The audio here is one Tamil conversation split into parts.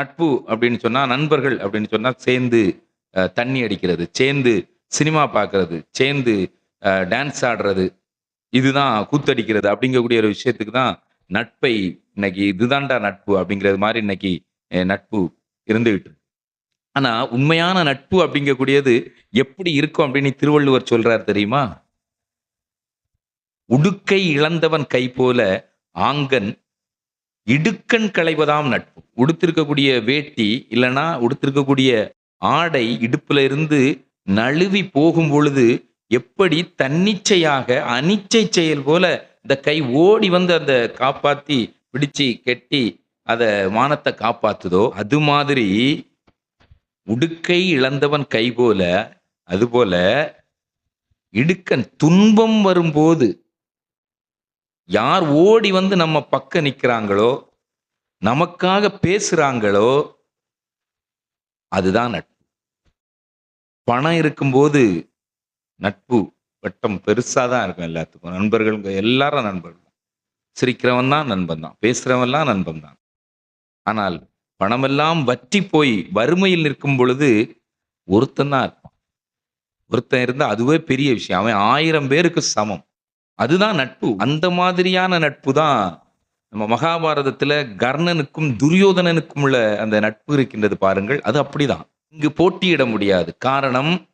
நட்பு அப்படின்னு சொன்னால் நண்பர்கள் அப்படின்னு சொன்னால் சேர்ந்து தண்ணி அடிக்கிறது சேர்ந்து சினிமா பார்க்கறது சேர்ந்து டான்ஸ் ஆடுறது இதுதான் கூத்தடிக்கிறது அப்படிங்கக்கூடிய ஒரு விஷயத்துக்கு தான் நட்பை இன்னைக்கு இதுதான்டா நட்பு அப்படிங்கிறது மாதிரி இன்னைக்கு நட்பு இருந்துகிட்டு ஆனால் உண்மையான நட்பு அப்படிங்கக்கூடியது எப்படி இருக்கும் அப்படின்னு திருவள்ளுவர் சொல்றார் தெரியுமா? உடுக்கை இழந்தவன் கை போல ஆங்கன் இடுக்கண் களைவதாம் நட்பு. உடுத்திருக்கக்கூடிய வேட்டி இல்லைன்னா உடுத்திருக்கக்கூடிய ஆடை இடுப்புல இருந்து நழுவி போகும் பொழுது எப்படி தன்னிச்சையாக அனிச்சை செயல் போல இந்த கை ஓடி வந்து அந்த காப்பாத்தி பிடிச்சு கெட்டி அத வானத்தை காப்பாத்துதோ அது மாதிரி உடுக்கை இழந்தவன் கை போல அதுபோல இடுக்கன் துன்பம் வரும்போது யார் ஓடி வந்து நம்ம பக்கம் நிற்கிறாங்களோ நமக்காக பேசுறாங்களோ அதுதான் நட்பு. பணம் இருக்கும்போது நட்பு வட்டம் பெருசா தான் இருக்கும் எல்லாத்துக்கும். நண்பர்கள் எல்லாரும் நண்பர்கள். தான் சிரிக்கிறவன் தான் நண்பன் தான். பேசுறவன்லாம் நண்பன் தான். ஆனால் பணமெல்லாம் வற்றி போய் வறுமையில் நிற்கும் பொழுது ஒருத்தன் தான் இருப்பான். ஒருத்தன் இருந்தா அதுவே பெரிய விஷயம். அவன் ஆயிரம் பேருக்கு சமம். அதுதான் நட்பு. அந்த மாதிரியான நட்பு தான் நம்ம மகாபாரதத்துல கர்ணனுக்கும் துரியோதனனுக்கும் உள்ள அந்த நட்பு இருக்கின்றது பாருங்கள். அது அப்படிதான். இங்கு போட்டியிட முடியாது. காரணம்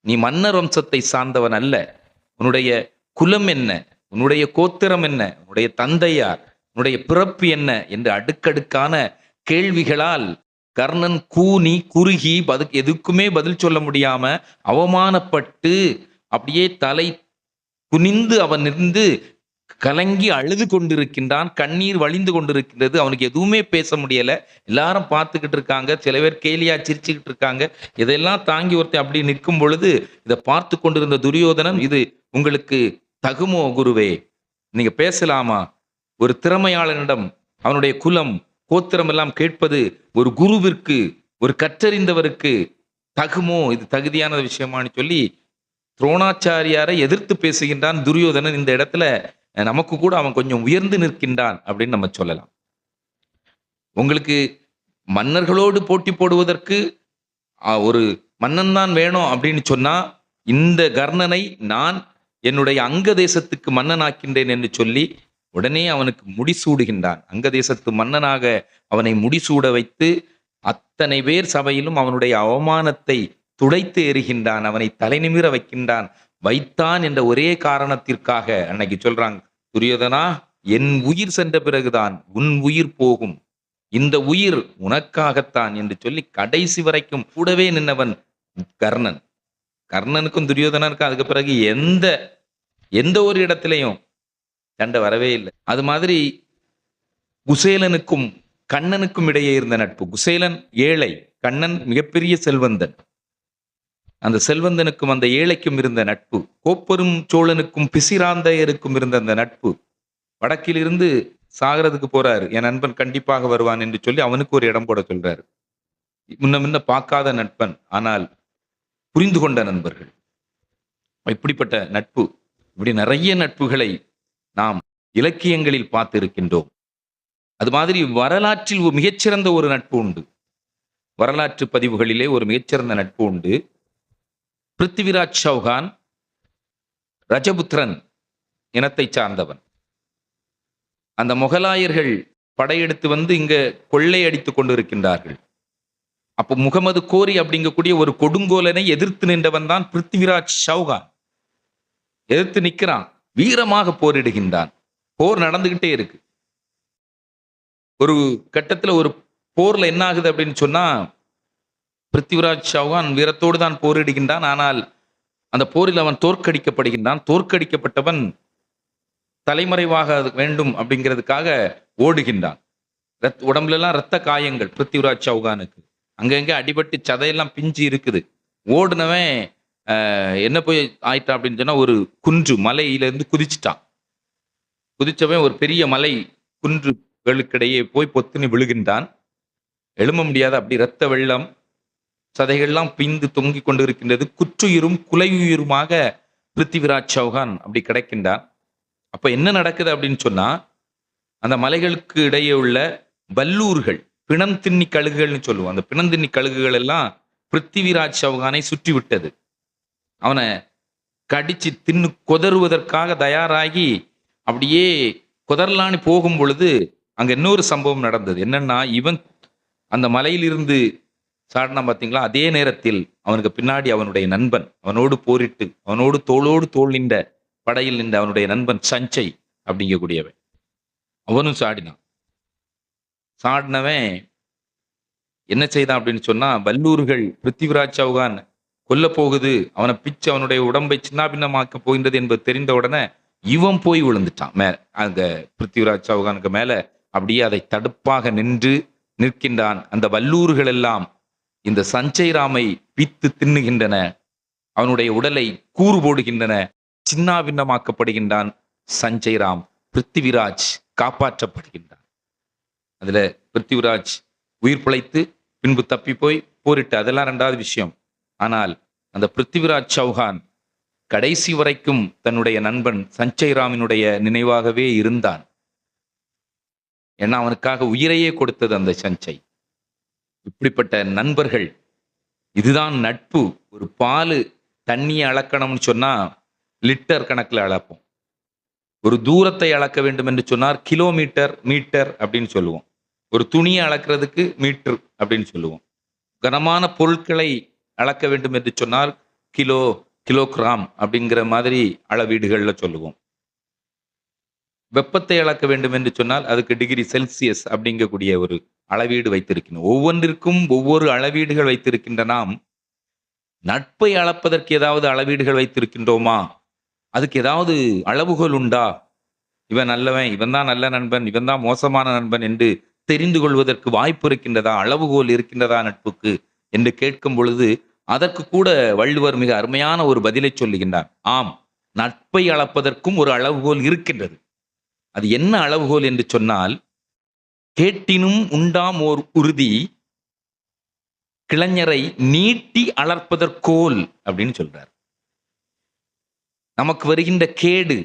நீ மன்னர் வம்சத்தை சார்ந்தவன் அல்ல. உன்னுடைய குலம் என்ன? உன்னுடைய கோத்திரம் என்ன? உன்னுடைய தந்தையார் உன்னுடைய பிறப்பு என்ன? என்று அடுக்கடுக்கான கேள்விகளால் கர்ணன் கூனி குறுகி பது எதுக்குமே பதில் சொல்ல முடியாம அவமானப்பட்டு அப்படியே தலை குனிந்து அவன் இருந்து கலங்கி அழுது கொண்டிருக்கின்றான் கண்ணீர் வழிந்து கொண்டிருக்கின்றது அவனுக்கு எதுவுமே பேச முடியல. எல்லாரும் பார்த்துக்கிட்டு இருக்காங்க சில பேர் கேலியா சிரிச்சுக்கிட்டு இருக்காங்க. இதெல்லாம் தாங்கி ஒருத்தன் அப்படி நிற்கும் பொழுது இதை பார்த்து கொண்டிருந்த துரியோதனன் இது உங்களுக்கு தகுமோ குருவே? நீங்க பேசலாமா? ஒரு திறமையாளனிடம் அவனுடைய குலம் கோத்திரம் எல்லாம் கேட்பது ஒரு குருவிற்கு ஒரு கற்றறிந்தவருக்கு தகுமோ? இது தகுதியான விஷயமான்னு சொல்லி துரோணாச்சாரியாரை எதிர்த்து பேசுகின்றான் துரியோதனன் இந்த இடத்துல. நமக்கு கூட அவன் கொஞ்சம் உயர்ந்து நிற்கின்றான் அப்படின்னு நம்ம சொல்லலாம். உங்களுக்கு மன்னர்களோடு போட்டி போடுவதற்கு ஒரு மன்னன் தான் வேணும் அப்படின்னு சொன்னா இந்த கர்ணனை நான் என்னுடைய அங்க தேசத்துக்கு மன்னனாக்கின்றேன் என்று சொல்லி உடனே அவனுக்கு முடிசூடுகின்றான். அங்க தேசத்து மன்னனாக அவனை முடிசூட வைத்து அத்தனை பேர் சபையிலும் அவனுடைய அவமானத்தை துடைத்து எறிகின்றான் அவனை தலைநிமிர வைக்கின்றான். வைத்தான் என்ற ஒரே காரணத்திற்காக அன்னைக்கு சொல்றாங்க துரியோதனா என் உயிர் சென்ற பிறகுதான் உன் உயிர் போகும். இந்த உயிர் உனக்காகத்தான் என்று சொல்லி கடைசி வரைக்கும் கூடவே நின்னவன் கர்ணன். கர்ணனுக்கும் துரியோதனனுக்கும் அதுக்கு பிறகு எந்த எந்த ஒரு இடத்திலையும் சண்டை வரவே இல்லை. அது மாதிரி குசேலனுக்கும் கண்ணனுக்கும் இடையே இருந்த நட்பு. குசேலன் ஏழை கண்ணன் மிகப்பெரிய செல்வந்தன். அந்த செல்வந்தனுக்கும் அந்த ஏழைக்கும் இருந்த நட்பு கோப்பரும் சோழனுக்கும் பிசிராந்தையருக்கும் இருந்த அந்த நட்பு வடக்கிலிருந்து சாகிறதுக்கு போறாரு. என் நண்பன் கண்டிப்பாக வருவான் என்று சொல்லி அவனுக்கு ஒரு இடம் போட சொல்றாரு. முன்ன முன்ன பார்க்காத நட்பன் ஆனால் புரிந்து கொண்ட நண்பர்கள். இப்படிப்பட்ட நட்பு இப்படி நிறைய நட்புகளை நாம் இலக்கியங்களில் பார்த்து இருக்கின்றோம் அது மாதிரி வரலாற்றில் ஒரு மிகச்சிறந்த ஒரு நட்பு உண்டு. வரலாற்று பதிவுகளிலே ஒரு மிகச்சிறந்த நட்பு உண்டு. பிருத்திவிராஜ் சௌகான் ரஜபுத்திரன் இனத்தை சார்ந்தவன். அந்த முகலாயர்கள் படையெடுத்து வந்து இங்க கொள்ளையடித்துக் கொண்டிருக்கின்றார்கள். அப்போ முகமது கோரி அப்படிங்கக்கூடிய ஒரு கொடுங்கோலனை எதிர்த்து நின்றவன் தான் பிருத்திவிராஜ் சௌகான் எதிர்த்து நிக்கிறான் வீரமாக போரிடுகின்றான். போர் நடந்துகிட்டே இருக்கு. ஒரு கட்டத்துல ஒரு போர்ல என்ன ஆகுது அப்படின்னு சொன்னா பிருத்திவிராஜ் சௌகான் வீரத்தோடு தான் போரிடுகின்றான். ஆனால் அந்த போரில் அவன் தோற்கடிக்கப்படுகின்றான். தோற்கடிக்கப்பட்டவன் தலைமறைவாக வேண்டும் அப்படிங்கிறதுக்காக ஓடுகின்றான். ரத் உடம்புல எல்லாம் ரத்த காயங்கள் பிருத்திவிராஜ் சௌகானுக்கு அங்கங்கே அடிபட்டு சதையெல்லாம் பிஞ்சு இருக்குது. ஓடுனவன் என்ன போய் ஆயிட்டான் அப்படின்னு சொன்னா ஒரு குன்று மலையிலேருந்து குதிச்சிட்டான். குதிச்சவன் ஒரு பெரிய மலை குன்றுகளுக்கிடையே போய் பொத்துன்னு விழுகின்றான். எழும முடியாத அப்படி ரத்த வெள்ளம் சதைகள்லாம் பிந்து தொங்கிக் கொண்டிருக்கின்றது. குற்றுயிரும் குலையுயிருமாக பிருத்திவிராஜ் சௌஹான் அப்படி கிடைக்கின்றான் அப்ப என்ன நடக்குது அப்படின்னு சொன்னா அந்த மலைகளுக்கு இடையே உள்ள வல்லூர்கள் பிணம் தின்னி கழுகுகள்னு சொல்லுவோம். அந்த பிணம் தின்னி கழுகுகள் எல்லாம் பிருத்திவிராஜ் சௌஹானை சுற்றி விட்டது அவனை கடிச்சு தின்னு கொதறுவதற்காக தயாராகி அப்படியே கொதறலான்னு போகும் பொழுது அங்க இன்னொரு சம்பவம் நடந்தது. என்னன்னா இவன் அந்த மலையிலிருந்து சாடினா பார்த்தீங்களா? அதே நேரத்தில் அவனுக்கு பின்னாடி அவனுடைய நண்பன் அவனோடு போரிட்டு அவனோடு தோளோடு தோள் நின்ற படையில் நின்ற அவனுடைய நண்பன் சஞ்சை அப்படிங்கக்கூடியவன். அவனும் சாடினான். சாடினவன் என்ன செய்தான் அப்படின்னு சொன்னா வல்லூர்கள் பிருத்திவிராஜ் சௌகான் கொல்ல போகுது அவனை பிச்சு அவனுடைய உடம்பை சின்னாபின்னமாக்க போகின்றது என்பது தெரிந்த உடனே இவன் போய் விழுந்துட்டான் மே அங்க பிருத்திவிராஜ் சௌகானுக்கு மேல அப்படியே அதை தடுப்பாக நின்று நிற்கின்றான். அந்த வல்லூர்கள் எல்லாம் இந்த சஞ்சைராமை பித்து தின்னுகின்றன. அவனுடைய உடலை கூறு போடுகின்றன. சின்னாபின்னமாக்கப்படுகின்றான் சஞ்சய்ராம் பிருத்திவிராஜ் காப்பாற்றப்படுகின்றான். அதுல பிருத்திவிராஜ் உயிர் பிழைத்து பின்பு தப்பி போய் போரிட்டு அதெல்லாம் ரெண்டாவது விஷயம். ஆனால் அந்த பிருத்திவிராஜ் சௌஹான் கடைசி வரைக்கும் தன்னுடைய நண்பன் சஞ்சய்ராமினுடைய நினைவாகவே இருந்தான். ஏன்னா அவனுக்காக உயிரையே கொடுத்தது அந்த சஞ்சய். இப்படிப்பட்ட நண்பர்கள். இதுதான் நட்பு. ஒரு பால் தண்ணியை அளக்கணும்னு சொன்னா லிட்டர் கணக்குல அளப்போம். ஒரு தூரத்தை அளக்க வேண்டும் என்று சொன்னார் கிலோமீட்டர் மீட்டர் அப்படின்னு சொல்லுவோம். ஒரு துணியை அளக்கிறதுக்கு மீட்டர் அப்படின்னு சொல்லுவோம். கனமான பொருட்களை அளக்க வேண்டும் என்று சொன்னால் கிலோ கிலோகிராம் அப்படிங்கிற மாதிரி அளவீடுகளில் சொல்லுவோம். வெப்பத்தை அளக்க வேண்டும் என்று சொன்னால் அதுக்கு டிகிரி செல்சியஸ் அப்படிங்கக்கூடிய ஒரு அளவீடு வைத்திருக்கின்றோம் ஒவ்வொன்றிற்கும் ஒவ்வொரு அளவீடுகள் வைத்திருக்கின்ற நாம் நட்பை அளப்பதற்கு ஏதாவது அளவீடுகள் வைத்திருக்கின்றோமா? அதுக்கு ஏதாவது அளவுகோல் உண்டா? இவன் நல்லவன் இவன் தான் நல்ல நண்பன் இவன் தான் மோசமான நண்பன் என்று தெரிந்து கொள்வதற்கு வாய்ப்பு இருக்கின்றதா? அளவுகோல் இருக்கின்றதா நட்புக்கு? என்று கேட்கும் பொழுது அதற்கு கூட வள்ளுவர் மிக அருமையான ஒரு பதிலை சொல்லுகின்றார். ஆம் நட்பை அளப்பதற்கும் ஒரு அளவுகோல் இருக்கின்றது. அது என்ன அளவுகோல் என்று சொன்னால் கேட்டினும் உண்டாம் ஓர் உறுதி கிளைஞரை நீட்டி அளர்ப்பதற்கோல் அப்படின்னு சொல்றார். நமக்கு வருகின்ற கேடு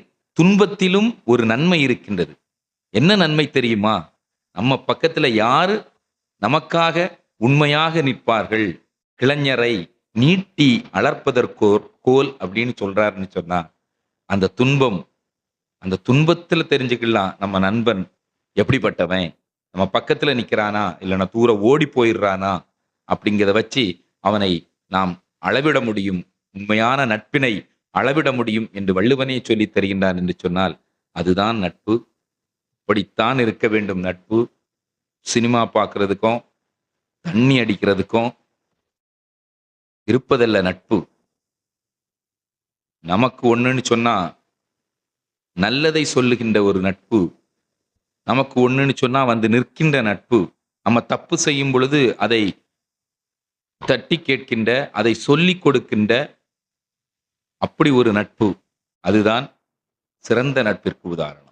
துன்பத்திலும் ஒரு நன்மை இருக்கின்றது. என்ன நன்மை தெரியுமா? நம்ம பக்கத்துல யாரு நமக்காக உண்மையாக நிற்பார்கள்? கிளைஞரை நீட்டி அளப்பதற்கோர் கோல் அப்படின்னு சொல்றாருன்னு சொன்னா அந்த துன்பம் அந்த துன்பத்துல தெரிஞ்சுக்கலாம் நம்ம நண்பன் எப்படிப்பட்டவன்? நம்ம பக்கத்துல நிக்கிறானா இல்லைன்னா தூர ஓடி போயிடுறானா அப்படிங்கிறத வச்சு அவனை நாம் அளவிட முடியும். உண்மையான நட்பினை அளவிட முடியும் என்று வள்ளுவனே சொல்லி தருகின்றான் என்று சொன்னால் அதுதான் நட்பு. இப்படித்தான் இருக்க வேண்டும் நட்பு. சினிமா பார்க்கறதுக்கும் தண்ணி அடிக்கிறதுக்கும் இருப்பதல்ல நட்பு. நமக்கு ஒண்ணுன்னு சொன்னா நல்லதை சொல்லுகின்ற ஒரு நட்பு நமக்கு ஒண்ணுன்னு சொன்னா வந்து நிற்கின்ற நட்பு. நம்ம தப்பு செய்யும் பொழுது அதை தட்டி கேட்கின்ற அதை சொல்லிக் கொடுக்கின்ற அப்படி ஒரு நட்பு. அதுதான் சிறந்த நட்பிற்கு உதாரணம்.